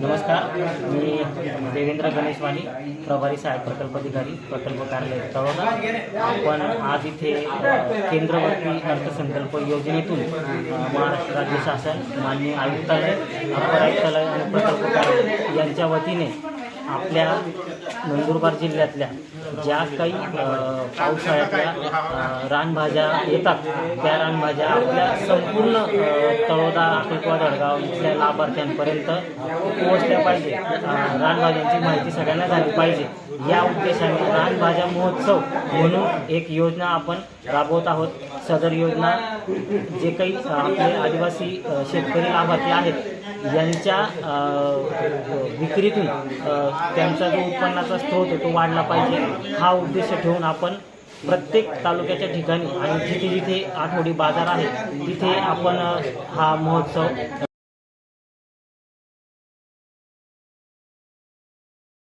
नमस्कार मी देवेंद्र गणेशवाणी प्रभारी साहेब प्रकल्प अधिकारी प्रकल्प कार्यालय तळोदा. आपण आज इथे केंद्रवर्ती अर्थसंकल्प योजनेतून महाराष्ट्र राज्य शासन माननीय आयुक्तालय अपर आयुक्तालय आणि प्रकल्प कार्यालय यांच्या वतीने आपल्या नंदुरबार जिल्ह्यातल्या ज्या काही पावसाळ्यातल्या रानभाज्या येतात त्या रानभाज्या आपल्या संपूर्ण तळोदा अक्कलकोवा धडगाव इथल्या लाभार्थ्यांपर्यंत पोहोचल्या पाहिजे. रानभाज्यांची माहिती सगळ्यांना झाली पाहिजे. या उद्देशाने रानभाज्या महोत्सव म्हणून एक योजना आपण राबवत आहोत. सदर योजना जे काही आपले आदिवासी शेतकरी लाभार्थी आहेत यांच्या विक्रीतून त्यांचा जो उत्पन्नाचा स्रोत आहे तो वाढला पाहिजे. हा उद्देश ठेवून आपण प्रत्येक तालुक्याच्या ठिकाणी आणि जिथे जिथे आठवडी बाजार आहे तिथे आपण हा महोत्सव